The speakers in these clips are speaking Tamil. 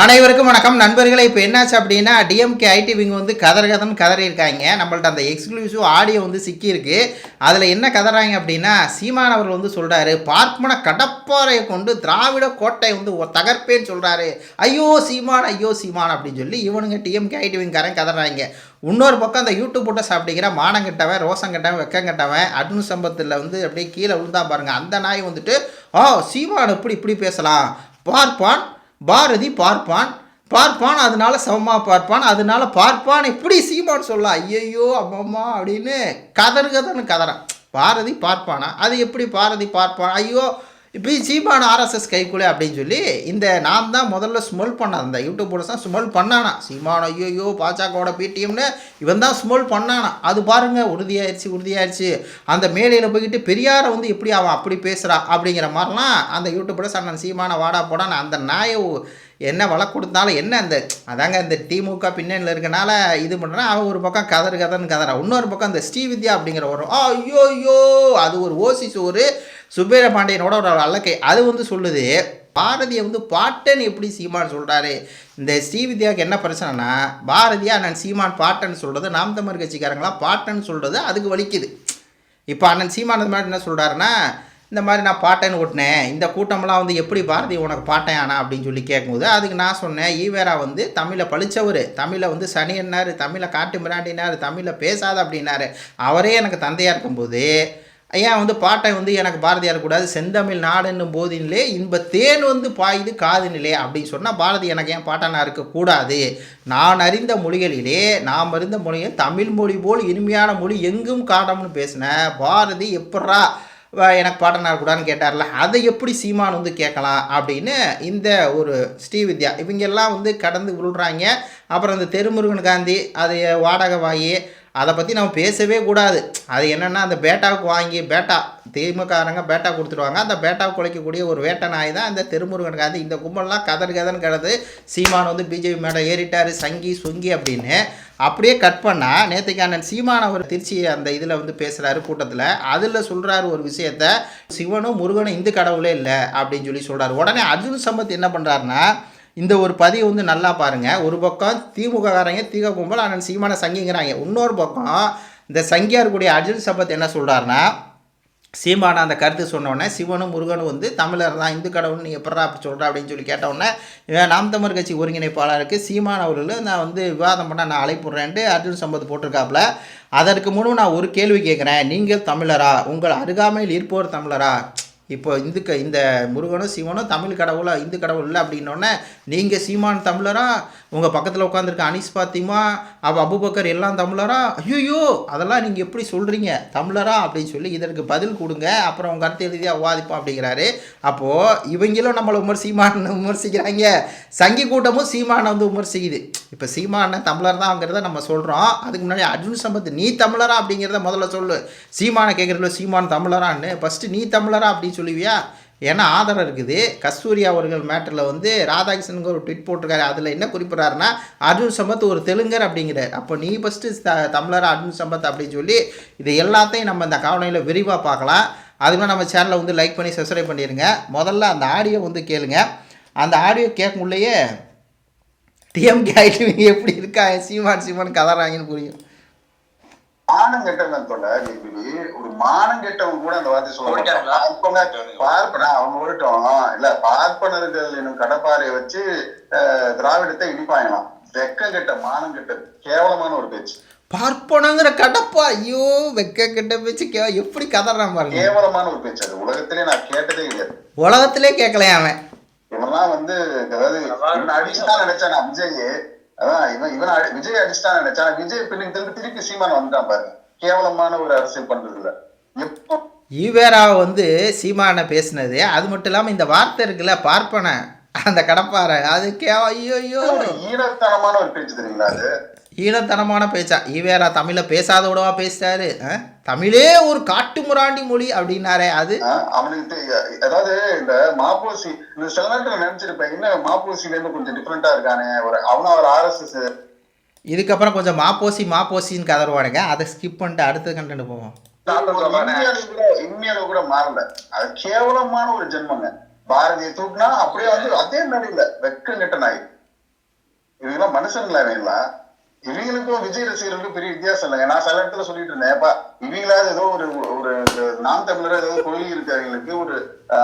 அனைவருக்கும் வணக்கம். நண்பர்களே இப்போ என்னாச்சு அப்படின்னா டிஎம்கே ஐடி விங் வந்து கதர் கதன் கதறியிருக்காங்க நம்மள்ட்ட அந்த எக்ஸ்க்ளூசிவ் ஆடியோ வந்து சிக்கியிருக்கு. அதில் என்ன கதறாங்க அப்படின்னா சீமான் அவர்கள் வந்து சொல்கிறாரு பார்ப்பன கடப்பாறையை கொண்டு திராவிட கோட்டை வந்து தகர்ப்பேன்னு சொல்கிறாரு ஐயோ சீமான் ஐயோ சீமான் அப்படின்னு சொல்லி இவனுங்க டிஎம்கே ஐடி விங்காரன் கதறாங்க. இன்னொரு பக்கம் அந்த யூடியூப் போட்டு சாப்பிட்டுக்கிற மானங்கட்டவன் ரோசங்கட்டவன் வெக்கங்கட்டவன் அட்னு சம்பத்தில் வந்து அப்படியே கீழே விழுந்தா பாருங்கள் அந்த நாய் வந்துட்டு ஆ சீமான் எப்படி இப்படி பேசலாம்? பார்ப்பான் பாரதி பார்ப்பான். பார்ப்பான் அதனால சமமாக பார்ப்பான் அதனால பார்ப்பான் எப்படி சீமான் சொல்லலாம் ஐயையோ அம்மம்மா அப்படின்னு கதறு கதன்னு கதறான். பாரதி பார்ப்பானா? அது எப்படி பாரதி பார்ப்பான்? ஐயோ இப்போ சீமான் ஆர்எஸ்எஸ் கைக்குள்ளே அப்படின்னு சொல்லி இந்த நான் தான் முதல்ல ஸ்மெல் பண்ணான். அந்த யூடியூப்போட தான் ஸ்மெல் பண்ணானா. சீமான் ஐயோ பாஜகவோட பிடிஎம்னு இவன் தான் ஸ்மெல் பண்ணானா. அது பாருங்கள் உறுதியாயிருச்சு உறுதியாயிருச்சு. அந்த மேடையில் போய்கிட்டு பெரியாரை வந்து எப்படி அவன் அப்படி பேசுகிறா அப்படிங்கிற மாதிரிலாம் அந்த யூடியூப்பில் அண்ணன் சீமான வாடா போடான்னு அந்த நாயை என்ன வள கொடுத்தாலும் என்ன அந்த அதாங்க இந்த திமுக பின்னணியில் இருக்கனால இது பண்ணுறான் அவன் ஒரு பக்கம் கதறு கதன்னு கதறா. இன்னொரு பக்கம் இந்த ஸ்ரீவித்யா அப்படிங்கிற வரும் ஐயோ ஐயோ அது ஒரு ஓசி ஒரு சுப்பேர பாண்டியனோட ஒரு அல்லக்கை அது வந்து சொல்லுது. பாரதியை வந்து பாட்டன் எப்படி சீமான் சொல்கிறாரு இந்த ஸ்ரீவித்யாவுக்கு என்ன பிரச்சனைனா பாரதியா அண்ணன் சீமான் பாட்டன் சொல்கிறது நாம் தமிழ் கட்சிக்காரங்களாம் பாட்டன் சொல்கிறது அதுக்கு வலிக்குது. இப்போ அண்ணன் சீமானது மாதிரி என்ன சொல்கிறாருன்னா இந்த மாதிரி நான் பாட்டன் ஓட்டினேன் இந்த கூட்டமெல்லாம் வந்து எப்படி பாரதி உனக்கு பாட்டன் ஆனா அப்படின்னு சொல்லி கேட்கும்போது அதுக்கு நான் சொன்னேன் ஈவேரா வந்து தமிழை பழிச்சவர் தமிழை வந்து சனியன்னார் தமிழை காட்டு மிராண்டினார் தமிழை பேசாத அப்படின்னாரு. அவரே எனக்கு தந்தையாக இருக்கும்போது ஏன் வந்து பாட்டை வந்து எனக்கு பாரதியார் கூடாது. செந்தமிழ் நாடுன்னும் போதினிலே இன்ப தேன் வந்து பாயுது காதினிலே அப்படின்னு சொன்னால் பாரதி எனக்கு ஏன் பாட்டனா இருக்கக்கூடாது நான் அறிந்த மொழிகளிலே நாம் அறிந்த மொழிகள் தமிழ் மொழி போல் இனிமையான மொழி எங்கும் காணம்னு பேசின பாரதி எப்பட்றா எனக்கு எனக்கு பாட்டனார் கூடான்னு கேட்டார்ல அதை எப்படி சீமான் வந்து கேட்கலாம் அப்படின்னு இந்த ஒரு ஸ்ரீவித்யா இவங்கெல்லாம் வந்து கடந்து விழுறாங்க அப்புறம் இந்த தெருமுருகன் காந்தி அது வாடகை அதை பற்றி நம்ம பேசவே கூடாது. அது என்னென்னா அந்த பேட்டாவுக்கு வாங்கி பேட்டா திமுககாரங்க பேட்டா கொடுத்துருவாங்க. அந்த பேட்டாவுக்கு குலைக்கக்கூடிய ஒரு வேட்டை நாய் தான் இந்த தெருமுருகன் காந்தி. இந்த கும்பல்லாம் கதன் கதன் கிடது சீமான் வந்து பிஜேபி மேடம் ஏறிட்டார் சங்கி சொங்கி அப்படின்னு. அப்படியே கட் பண்ணால் நேற்றுக்கு சீமான் அவர் திருச்சி அந்த இதில் வந்து பேசுகிறாரு கூட்டத்தில். அதில் சொல்கிறாரு ஒரு விஷயத்த சிவனும் முருகனும் இந்து கடவுளே இல்லை அப்படின்னு சொல்லி சொல்கிறாரு உடனே அர்ஜுன் சம்பத் என்ன பண்ணுறாருன்னா இந்த ஒரு பதிவு வந்து நல்லா பாருங்கள் ஒரு பக்கம் திமுககாரங்க தீக கும்பல் அண்ணன் சீமான சங்கிங்கிறாங்க. இன்னொரு பக்கம் இந்த சங்கியார் கூடிய அர்ஜுன் சம்பத் என்ன சொல்கிறாருன்னா சீமான அந்த கருத்து சொன்னோடனே சிவனும் முருகனும் வந்து தமிழர் தான் இந்து கடவுள்னு நீ எப்படா அப்படி சொல்கிற அப்படின்னு சொல்லி கேட்டவுடனே நாம் தமிழர் கட்சி ஒருங்கிணைப்பாளருக்கு சீமான் அவர்களும் நான் வந்து விவாதம் பண்ண நான் அழைப்புடுறேன்ட்டு அர்ஜுன் சம்பத் போட்டிருக்காப்புல. அதற்கு முன்பு நான் ஒரு கேள்வி கேட்குறேன் நீங்கள் தமிழரா? உங்கள் அருகாமையில் இருப்போர் தமிழரா? இப்போ இந்துக்க இந்த முருகனும் சிவனும் தமிழ் கடவுளா இந்து கடவுள் இல்லை அப்படின்னோடனே நீங்கள் சீமான் தமிழரா உங்கள் பக்கத்தில் உட்காந்துருக்க அனிஸ் பாத்திமா அவ அபுபக்கர் எல்லாம் தமிழரா? ஐயோ அதெல்லாம் நீங்கள் எப்படி சொல்கிறீங்க தமிழரா அப்படின்னு சொல்லி இதற்கு பதில் கொடுங்க. அப்புறம் உங்கள் கருத்து எழுதியாக விவாதிப்போம் அப்படிங்கிறாரு. அப்போது இவங்களும் நம்மளை விமர்சிமான் விமர்சிக்கிறாங்க. சங்கி கூட்டமும் சீமானை வந்து விமர்சிக்குது. இப்போ சீமான தமிழர் தான்ங்கிறத நம்ம சொல்கிறோம் அதுக்கு முன்னாடி அர்ஜுன் சம்பத் நீ தமிழரா அப்படிங்கிறத முதல்ல சொல்லு. சீமானை கேட்குறதுல சீமான் தமிழரான்னு. ஃபஸ்ட்டு நீ தமிழரா அப்படின்னு சொல்லுவியா? ஏன்னா ஆதாரம் இருக்குது. கஸ்தூரி அவர்கள் மேட்டரில் வந்து ராதாகிருஷ்ணனுக்கு ஒரு ட்விட் போட்டிருக்காரு. அதில் என்ன குறிப்பிட்றாருன்னா அர்ஜுன் சம்பத் ஒரு தெலுங்கர் அப்படிங்கிறார். அப்போ நீ ஃபஸ்ட்டு த தமிழர் அர்ஜுன் சம்பத் அப்படின்னு சொல்லி இது எல்லாத்தையும் நம்ம இந்த காவலையில் விரிவாக பார்க்கலாம். அதுக்கு நம்ம சேனலை வந்து லைக் பண்ணி சப்ஸ்கிரைப் பண்ணிடுங்க முதல்ல அந்த ஆடியோ வந்து கேளுங்க. அந்த ஆடியோ கேட்குள்ளேயே டிஎம்கே ஐடி எப்படி இருக்கா? சீமான் சீமான் கதறாங்கன்னு புரியும். மானம் கெட்டவன் இப்படி ஒரு மானம் கெட்டவன் கூட அந்த வார்த்தை சொல்ல மாட்டான். ஓடிட்டாங்களா? பார்ப்பன- பார்ப்பன அவங்க ஓடிட்டோம். இல்ல பார்ப்பனர்கள் என்னும் கடப்பாறையை வச்சு திராவிடத்தை இடிப்பாங்களாம் வெக்கம் கெட்ட மானம் கெட்ட கேவலமான ஒரு பேச்சு. பார்ப்பனங்கிற கடப்பா? ஐயோ வெக்க கெட்ட பேச்சு. கே எப்படி கதறான் பாருங்க. கேவலமான ஒரு பேச்சு அது. உலகத்திலே நான் கேட்டதே கிடையாது உலகத்திலே கேட்கலையா அவன்? இவன்லாம் வந்து அதாவது இவன் அடிச்சுதான் நினைச்சான் நான் விஜய்? அதான் இவன் இவன் அடி- விஜய் அடிச்சுதான் நினைச்சான் விஜய்? பின்னுக்கு திரும்பி திருப்பி சீமான் வந்துட்டான் பாருங்க கேவலமான ஒரு அரசியல் பண்றதுல. எப்போ? ஈவேராவை வந்து சீமான பேசுனது. அது மட்டும் இல்லாமல் இந்த வார்த்தை இருக்குல்ல பார்ப்பன அந்த கடப்பாறை அது கே ஐயோ ஐயோ ஒரு ஈரத்தனமான ஒரு பேச்சு தெரியுங்களா அது? ஈனத்தனமான பேச்சா? ஈவேரா தமிழை பேசாத விடவா பேசுறாரு ஆ? தமிழே ஒரு காட்டு முராண்டி மொழி அப்படின்னாரே அது? அவனுக்கு அதாவது இந்த மாப்போசி இந்த சில நேரத்துல நினைச்சிருப்பேன் என்ன மாப்போசில இருந்து கொஞ்சம் டிஃப்ரெண்டா இருக்கானே ஒரு அவனும் ஒரு ஆர்எஸ்எஸ் இதுக்கப்புறம் கொஞ்சம் மாப்போசி மாப்போசின்னு கதறுவானுங்க. அதை ஸ்கிப் பண்ணிட்டு அடுத்த கண்டென்ட் போவோம். இந்தியாவில் கூட மாறல. அது கேவலமான ஒரு ஜென்மங்க. பாரதியை தூக்குனா அப்படியே வந்து அதே நடிகல வெக்க கெட்ட நாய் மனுஷங்களா வேணலாம் இவங்களுக்கும் விஜய் ரசிகர்களுக்கும் பெரிய வித்தியாசம் இல்லைங்க. நான் சில இடத்துல சொல்லிட்டு இருந்தேன். ஏப்பா இவங்களாவது ஏதோ ஒரு ஒரு நாம் தமிழர் ஏதோ கோயில் இருக்கு அவங்களுக்கு ஒரு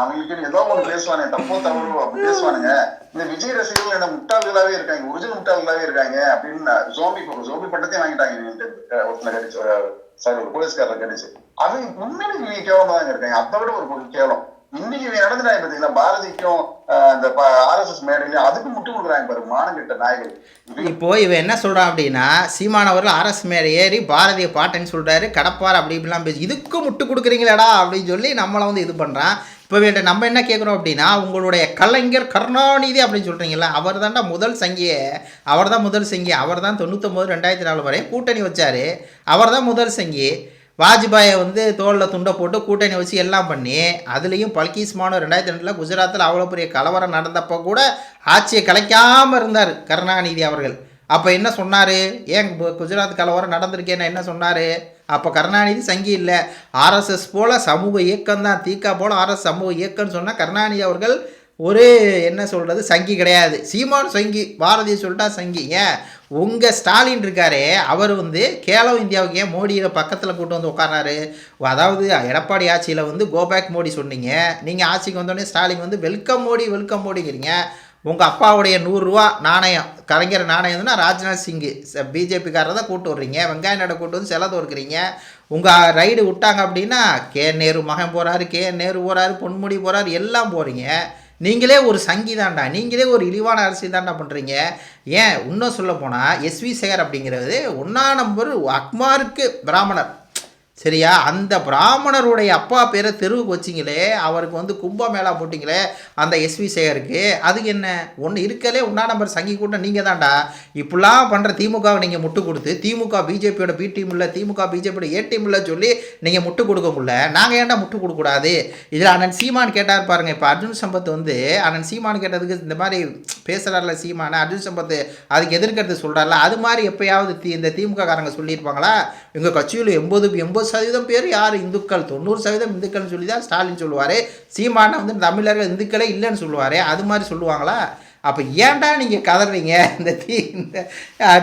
அவங்களுக்கு ஏதோ ஒன்று பேசுவானே தப்போ தவறோ அப்படி பேசுவானுங்க. இந்த விஜய் ரசிகர்கள் என்ன முட்டாள்களாவே இருக்காங்க ஒரிஜினல் முட்டாள்களாவே இருக்காங்க அப்படின்னு ஜோம்பி ஜோம்பி பட்டத்தையும் வாங்கிட்டாங்க ஒருத்தனை கடிச்சு சாரி ஒரு போலீஸ்காரர் கடிச்சு. அவங்க உண்மையிலே இவங்க கேவலமா தாங்க இருக்காங்க. அதை விட ஒரு பொருள் கேவலம். இன்னைக்கு நடந்துட்டாங்க பாத்தீங்களா? பாரதிக்கும் அஹ், இந்த எஸ் மேடையிலையும் அதுக்கு முட்டு கொடுக்குறாங்க பாரு மானங்கிட்ட நாயகர் இப்போ இவன் என்ன சொல்றான் அப்படின்னா சீமானவர்கள் அரசு மேலே ஏறி பாரதிய பாட்டன்னு சொல்றாரு கடப்பார் அப்படி இப்படிலாம் பேசி இதுக்கு முட்டு கொடுக்குறீங்களேடா அப்படின்னு சொல்லி நம்மளை வந்து இது பண்றான். இப்போ வேண்ட நம்ம என்ன கேட்குறோம் அப்படின்னா உங்களுடைய கலைஞர் கருணாநிதி அப்படின்னு சொல்கிறீங்களா அவர் தான்டா முதல் சங்கியே அவர் தான் முதல் சங்கி அவர் தான் தொண்ணூத்தொம்பது ரெண்டாயிரத்தி நாலு வரை கூட்டணி வச்சார். அவர் தான் முதல் சங்கி. வாஜ்பாயை வந்து தோளில் துண்டை போட்டு கூட்டணி வச்சு எல்லாம் பண்ணி அதுலேயும் பல்கீஸ் மானு ரெண்டாயிரத்தி ரெண்டில் குஜராத்தில் அவ்வளோ பெரிய கலவரம் நடந்தப்போ கூட ஆட்சியை கலைக்காமல் இருந்தார் கருணாநிதி அவர்கள். அப்போ என்ன சொன்னார்? ஏன் குஜராத் கலவரம் நடந்திருக்கேன்னு என்ன சொன்னார்? அப்போ கருணாநிதி சங்கி இல்லை. ஆர்எஸ்எஸ் போல் சமூக இயக்கம் தான் தீக்கா போல் ஆர்எஸ் சமூக இயக்கம்னு சொன்னால் கருணாநிதி அவர்கள் ஒரு என்ன சொல்கிறது சங்கி கிடையாது. சீமான் சங்கி பாரதிய சொல்லிட்டா சங்கி. ஏன்? உங்கள் ஸ்டாலின் இருக்காரே அவர் வந்து கேலோ இந்தியாவுக்கு ஏன் மோடியை பக்கத்தில் கூட்டு வந்து உட்காராரு அதாவது எடப்பாடி ஆட்சியில் வந்து கோபேக் மோடி சொன்னீங்க. நீங்கள் ஆட்சிக்கு வந்தோடனே ஸ்டாலின் வந்து வெல்கம் மோடி வெல்கம் மோடிங்கிறீங்க. உங்கள் அப்பாவுடைய நூறுரூவா நாணயம் கலைஞர் நாணயம்னா ராஜ்நாத் சிங்கு. பிஜேபிக்காரரை தான் கூட்டு வர்றீங்க. வெங்காய நடை கூட்டு வந்து செலவு இருக்கிறீங்க உங்கள் ரைடு விட்டாங்க அப்படின்னா கே நேரு மகன் போகிறாரு கே நேரு போகிறாரு பொன்முடி போகிறாரு எல்லாம் போகிறீங்க நீங்களே ஒரு சங்கி தாண்டா நீங்களே ஒரு இழிவான அரசியல் தாண்டா பண்ணுறீங்க ஏன்? இன்னும் சொல்ல போனால் எஸ்வி சேகர் அப்படிங்கிறது ஒன்றா நம்பர் அக்மாருக்கு பிராமணர். சரியா? அந்த பிராமணருடைய அப்பா பேரை தெருவுக்கு வச்சிங்களே அவருக்கு வந்து கும்பமேளா போட்டிங்களே அந்த எஸ்வி சேகருக்கு அதுக்கு என்ன? ஒன்று இருக்கலே ஒன்றா நம்பர் சங்கி கூட்டம் நீங்கள் தான்டா. இப்படிலாம் பண்ணுற திமுகவை நீங்கள் முட்டு கொடுத்து திமுக பிஜேபியோட பி டீம் இல்லை திமுக பிஜேபியோட ஏ டீம் இல்லை சொல்லி நீங்கள் முட்டு கொடுக்க முடியல. நாங்கள் ஏன்டா முட்டு கொடுக்கக்கூடாது இதில் அண்ணன் சீமான் கேட்டார் பாருங்க இப்போ அர்ஜுன் சம்பத் வந்து அண்ணன் சீமான் கேட்டதுக்கு இந்த மாதிரி பேசுகிறார்ல சீமான அர்ஜுன் சம்பத் அதுக்கு எதிர்க்கிறது சொல்கிறார்ல அது மாதிரி எப்பயாவது தி இந்த திமுக காரங்க சொல்லியிருப்பாங்களா? எங்கள் கட்சியில் எண்பது எண்பது சதவீதம் பேர் யார்? இந்துக்கள். தொண்ணூறு சதவீதம் இந்துக்கள்னு சொல்லி தான் ஸ்டாலின் சொல்லுவார். சீமான வந்து தமிழர்கள் இந்துக்களே இல்லைன்னு சொல்லுவார். அது மாதிரி சொல்லுவாங்களா? அப்போ ஏன்டா நீங்கள் கதறீங்க? இந்த தீ இந்த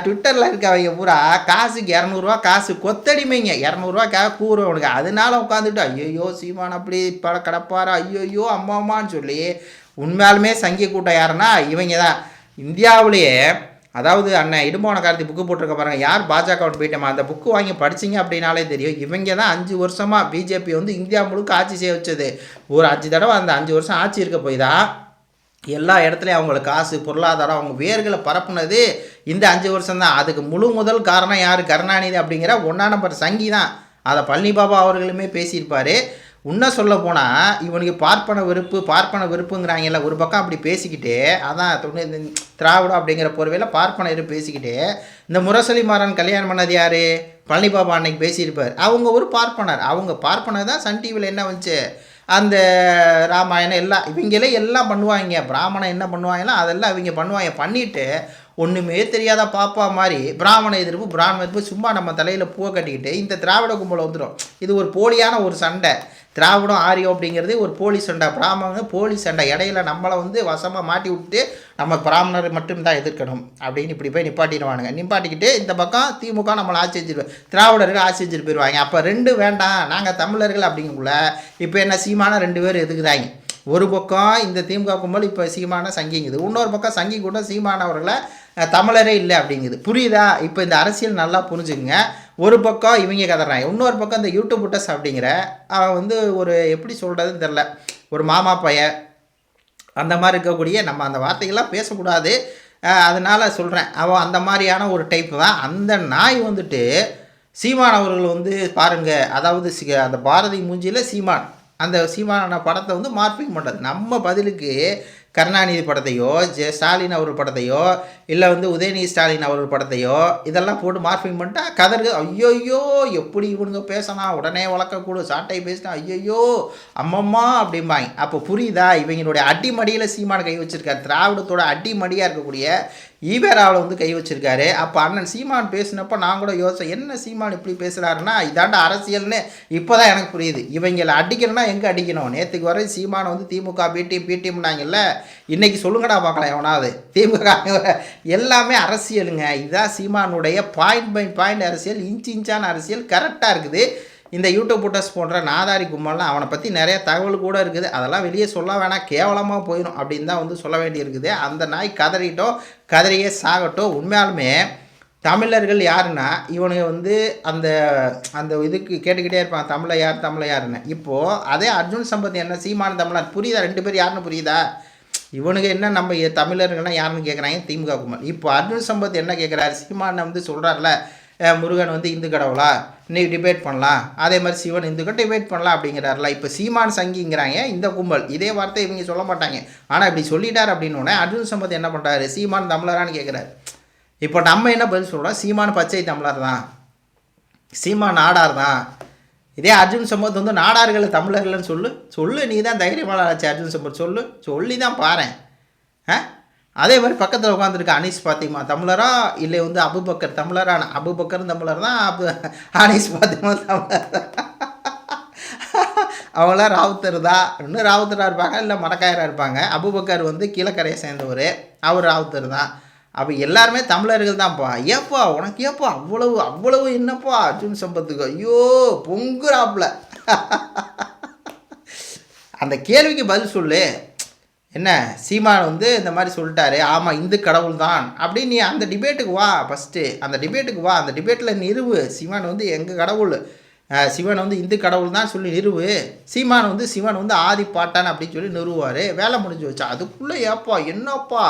ட்விட்டரில் இருக்கவங்க பூரா காசுக்கு இரநூறுவா காசு கொத்தடிமைங்க. இரநூறுவாக்காக கூறுவனுக்கு அதனால உட்காந்துட்டு ஐயோ சீமான் அப்படி பட கடப்பாரா? ஐயோயோ அம்மா அம்மான்னு சொல்லி உண்மையாலுமே சங்கி கூட்டம் யாருன்னா இவங்க தான் இந்தியாவிலேயே அதாவது அண்ணன் இடும்போன கார்த்தி புக்கு போட்டிருக்க பாருங்க. யார் பாஜக போயிட்டோமா அந்த புக்கு வாங்கி படிச்சீங்க அப்படின்னாலே தெரியும். இவங்க தான் அஞ்சு வருஷமாக பிஜேபி வந்து இந்தியா முழுக்க ஆட்சி செய்ய வச்சது. ஒரு அஞ்சு தடவை அந்த அஞ்சு வருஷம் ஆட்சி இருக்க போய் தான் எல்லா இடத்துலையும் அவங்களுக்கு காசு பொருளாதாரம் அவங்க வேர்களை பரப்புனது இந்த அஞ்சு வருஷம் தான். அதுக்கு முழு முதல் காரணம் யார்? கருணாநிதி அப்படிங்கிற ஒன்றா நம்பர் சங்கி தான். அதை பழனி பாபா அவர்களுமே பேசியிருப்பார். உன்ன சொல்ல போனால் இவனுக்கு பார்ப்பன வெறுப்பு பார்ப்பன வெறுப்புங்கிறாங்கல்ல ஒரு பக்கம் அப்படி பேசிக்கிட்டு அதான் தொண்ணூ திராவிடம் அப்படிங்கிற போர்வையில் பார்ப்பன இரு பேசிக்கிட்டு இந்த முரசொலி மாறன் கல்யாணம் பண்ணது யார்? பழனி பாபா அன்னைக்கு பேசியிருப்பார். அவங்க ஒரு பார்ப்பனர். அவங்க பார்ப்பனர் தான் சன் டிவியில் என்ன வந்துச்சு? அந்த ராமாயணம் எல்லாம் இவங்களே எல்லாம் பண்ணுவாங்க. பிராமணன் என்ன பண்ணுவாங்கன்னா அதெல்லாம் இவங்க பண்ணுவாங்க. பண்ணிட்டு ஒன்றுமே தெரியாத பாப்பா மாதிரி பிராமண எதிர்ப்பு பிராமண எதிர்ப்பு சும்மா நம்ம தலையில் பூவை கட்டிக்கிட்டு இந்த திராவிட கும்பலை வந்துடும் இது ஒரு போலியான ஒரு சண்டை. திராவிடம் ஆரியம் அப்படிங்கிறது ஒரு போலி சண்டை. பிராமணங்க போலி சண்டை. இடையில நம்மளை வந்து வசமாக மாட்டி விட்டு நம்ம பிராமணர் மட்டும்தான் எதிர்க்கணும் அப்படின்னு இப்படி போய் நிப்பாட்டிடுவானுங்க. நிப்பாட்டிக்கிட்டு இந்த பக்கம் திமுக நம்மளை ஆட்சி செஞ்சிருவாங்க திராவிடர்கள் ஆட்சி செஞ்சுட்டு போயிடுவாங்க. அப்போ ரெண்டு வேண்டாம். நாங்கள் தமிழர்கள் அப்படிங்கக்குள்ள இப்போ என்ன சீமான ரெண்டு பேர் எதுக்குதாங்க? ஒரு பக்கம் இந்த திமுக கும்பல் இப்போ சீமான சங்கிங்குது. இன்னொரு பக்கம் சங்கி கூட சீமானவர்களை தமிழரே இல்லை அப்படிங்குது. புரியுதா? இப்போ இந்த அரசியல் நல்லா புரிஞ்சுக்குங்க. ஒரு பக்கம் இவங்க கதறாங்க. இன்னொரு பக்கம் இந்த யூடியூப் புட்டஸ் அப்படிங்கிற அவன் வந்து ஒரு எப்படி சொல்கிறதுன்னு தெரில ஒரு மாமா பையன் அந்த மாதிரி இருக்கக்கூடிய நம்ம அந்த வார்த்தைகள்லாம் பேசக்கூடாது. அதனால் சொல்கிறேன் அவன் அந்த மாதிரியான ஒரு டைப்பு தான். அந்த நாய் வந்துட்டு சீமான் அவர்கள் வந்து பாருங்கள் அதாவது சி- அந்த பாரதி மூஞ்சியில் சீமான். அந்த சீமான படத்தை வந்து மார்பிங் பண்ணுறது நம்ம பதிலுக்கு கருணாநிதி படத்தையோ ஜெ ஸ்டாலின் அவர் படத்தையோ இல்லை வந்து உதயநிதி ஸ்டாலின் அவர் படத்தையோ இதெல்லாம் போட்டு மார்ஃபிங் பண்ணிட்டா கதருக்கு ஐயோயோ எப்படி இவனுங்க பேசினா? உடனே வளர்க்கக்கூடும் சாட்டை பேசினா ஐயோயோ அம்மம்மா அப்படிம்பாங்க. அப்போ புரியுதா? இவங்களுடைய அடிமடியில் சீமான கை வச்சுருக்காரு. திராவிடத்தோட அடிமடியாக இருக்கக்கூடிய ஈவேராவில் வந்து கை வச்சிருக்காரு. அப்போ அண்ணன் சீமான் பேசினப்போ நான் கூட யோசிச்சேன் என்ன சீமான் இப்படி பேசுகிறாருன்னா இதாண்ட அரசியல்னு இப்போ தான் எனக்கு புரியுது. இவங்களை அடிக்கணும்னா எங்கே அடிக்கணும்? நேற்றுக்கு வரை சீமானை வந்து திமுக பிடிஎம் பிடிஎம்னாங்கல்ல இன்னைக்கு சொல்லுங்கடா பார்க்கலாம் எவனாவது. திமுக எல்லாமே அரசியலுங்க. இதுதான் சீமானுடைய பாயிண்ட் பை பாயிண்ட் அரசியல் இன்ச் இன்ச்சான அரசியல் கரெக்டாக இருக்குது. இந்த யூடியூப் புட்டர்ஸ் போன்ற நாதாரி கும்பல்லாம் அவனை பற்றி நிறைய தகவல் கூட இருக்குது. அதெல்லாம் வெளியே சொல்ல வேணாம். கேவலமாக போயிடும் அப்படின்னு தான் வந்து சொல்ல வேண்டியிருக்குது. அந்த நாய் கதறிட்டோ கதறியே சாகட்டோ உண்மையாலுமே தமிழர்கள் யாருன்னா இவனுங்க வந்து அந்த அந்த இதுக்கு கேட்டுக்கிட்டே இருப்பான். தமிழை யார் தமிழை யாருன்னு. இப்போது அதே அர்ஜுன் சம்பத் என்ன சீமான தமிழர் புரியுதா? ரெண்டு பேர் யாருன்னு புரியுதா? இவனுக்கு என்ன நம்ம தமிழர்கள்னா யாருன்னு கேட்குறாங்க திமுக கும்பல். இப்போ அர்ஜுன் சம்பத் என்ன கேட்குறாரு சீமான வந்து சொல்கிறார்ல முருகன் வந்து இந்து கடவுளா? நீ டிபேட் பண்ணலாம். அதே மாதிரி சிவன் இந்துக்கள் டிபேட் பண்ணலாம் அப்படிங்கிறாருல. இப்போ சீமான் சங்கிங்கிறாங்க இந்த கும்பல். இதே வார்த்தை இவங்க சொல்ல மாட்டாங்க. ஆனால் இப்படி சொல்லிட்டார் அப்படின்னு உடனே அர்ஜுன் சம்பத் என்ன பண்ணுறாரு சீமான் தமிழரான்னு கேட்குறாரு இப்போ நம்ம என்ன பதில் சொல்கிறோம் சீமான் பச்சை தமிழர் தான். சீமான் நாடார் தான். இதே அர்ஜுன் சம்பத் வந்து நாடார்கள் தமிழர்கள்னு சொல்லு. சொல்லு நீ தான் தைரியமான ஆச்சு அர்ஜுன் சம்பத். சொல்லு. சொல்லி தான் பாரேன் ஆ? அதே மாதிரி பக்கத்தில் உட்காந்துருக்க அனீஸ் பாத்திமா தமிழரா? இல்லை வந்து அபுபக்கர் தமிழரா? அபுபக்கர் தமிழர் தான் அபு அனீஸ் பாத்திமா தமிழர். அவங்களாம் ராவுத்தர் தான். இன்னும் ராவுத்தராக இருப்பாங்க இல்லை மடக்காயராக இருப்பாங்க. அபுபக்கர் வந்து கீழக்கரையை சேர்ந்தவர். அவர் ராவுத்தர் தான். அப்போ எல்லாருமே தமிழர்கள் தான்ப்பா. ஏப்பா உனக்கு ஏப்பா? அவ்வளவு அவ்வளவு என்னப்பா அர்ஜுன் சம்பத்துக்கு? ஐயோ பொங்குறாப்புல. அந்த கேள்விக்கு பதில் சொல்லு. என்ன சீமான் வந்து இந்த மாதிரி சொல்லிட்டாரு. ஆமாம் இந்து கடவுள் தான். அப்படி நீ அந்த டிபேட்டுக்கு வா ஃபஸ்ட்டு அந்த டிபேட்டுக்கு வா. அந்த டிபேட்டில் நிறுவு. சீமான் வந்து எங்கள் கடவுள்? சிவன் வந்து இந்து கடவுள் தான் சொல்லி நிறுவு. சீமான் வந்து சிவன் வந்து ஆதி பாட்டான் அப்படின்னு சொல்லி நிறுவார் வேலை முடிஞ்சு வச்சா. அதுக்குள்ளே ஏப்பா என்னப்பா?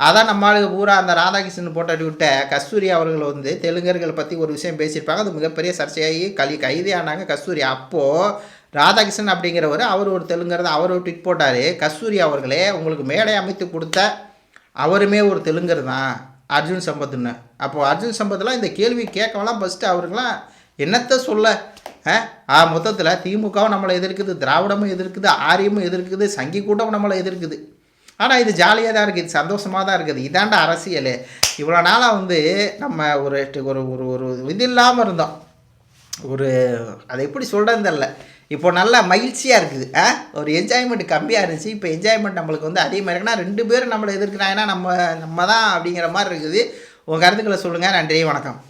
அதான் நம்மளுக்கு பூரா அந்த ராதாகிருஷ்ணன் போட்டு விட்ட கஸ்தூரி அவர்கள் வந்து தெலுங்கர்களை பற்றி ஒரு விஷயம் பேசியிருப்பாங்க. அது மிகப்பெரிய சர்ச்சையாகி கலி கைது ஆனாங்க கஸ்தூரி. அப்போது ராதாகிருஷ்ணன் அப்படிங்கிறவர் அவர் ஒரு தெலுங்கர் தான். அவர் ஒரு ட்விட் போட்டார் கஸ்தூரி அவர்களே உங்களுக்கு மேடை அமைத்து கொடுத்த அவருமே ஒரு தெலுங்கர் தான் அர்ஜுன் சம்பத்துன்னு அப்போது அர்ஜுன் சம்பத்லாம் இந்த கேள்வி கேட்கலாம் ஃபஸ்ட்டு அவருக்கெலாம் என்னத்தை சொல்ல? ஆ? மொத்தத்தில் திமுகவும் நம்மளை எதிர்க்குது திராவிடமும் எதிர்க்குது ஆரியமும் எதிர்க்குது சங்கி கூட்டமும் நம்மளை எதிர்க்குது. ஆனால் இது ஜாலியாக தான் இருக்குது இது சந்தோஷமாக தான் இருக்குது. இதாண்ட அரசியல். இவ்வளோ நாளாக வந்து நம்ம ஒரு ஒரு ஒரு ஒரு இது இல்லாமல் இருந்தோம். ஒரு அதை எப்படி சொல்கிறது தெரில இப்போ நல்லா மகிழ்ச்சியாக இருக்குது. ஆ? ஒரு என்ஜாய்மெண்ட் கம்மியாக இருந்துச்சு. இப்போ என்ஜாய்மெண்ட் நம்மளுக்கு வந்து அதிகமாக இருக்குன்னா ரெண்டு பேரும் நம்மளை எதிர்க்கிறாங்கன்னா நம்ம நம்ம தான் அப்படிங்கிற மாதிரி இருக்குது. உங்கள் கருத்துக்களை சொல்லுங்கள் நன்றி வணக்கம்.